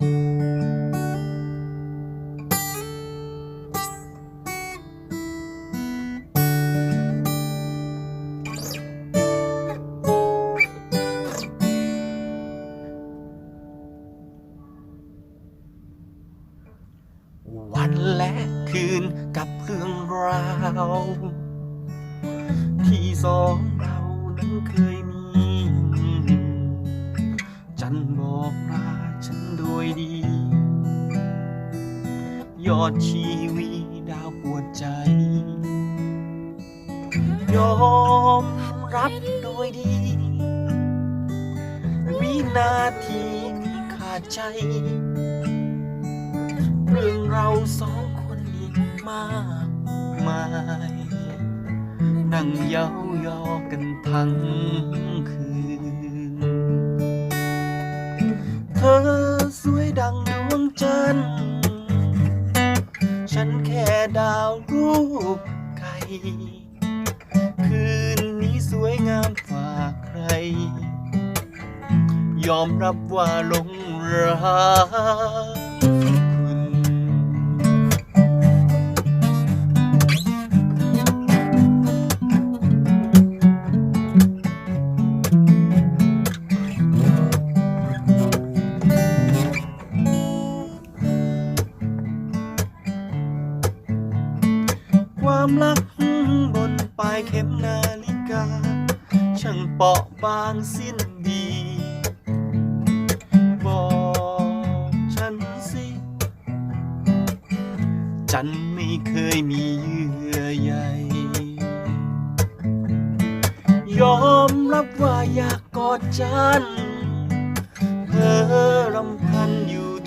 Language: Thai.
วันและคืนกับเรื่องราว ที่สองเรานั้นเคย อดชีวีดาวปวดใจ ยอมรับโดยดี วินาทีมีขาดใจ เรื่องเราสองคนอีกมากมาย นั่งเย้ายอกันทั้งคืน เธอสวยดังดวงจันทร์ ดาวรูปไก่คืนนี้สวยงามฝ่าใคร ยอมรับว่าหลงรัก ความรักบนปลายเข็มนาฬิกา ช่างเปราะบางสิ้นดี บอกฉันสิจันไม่เคยมีเยื่อใยยอมรับว่าอยากกอดจัน เธอรำพันอยู่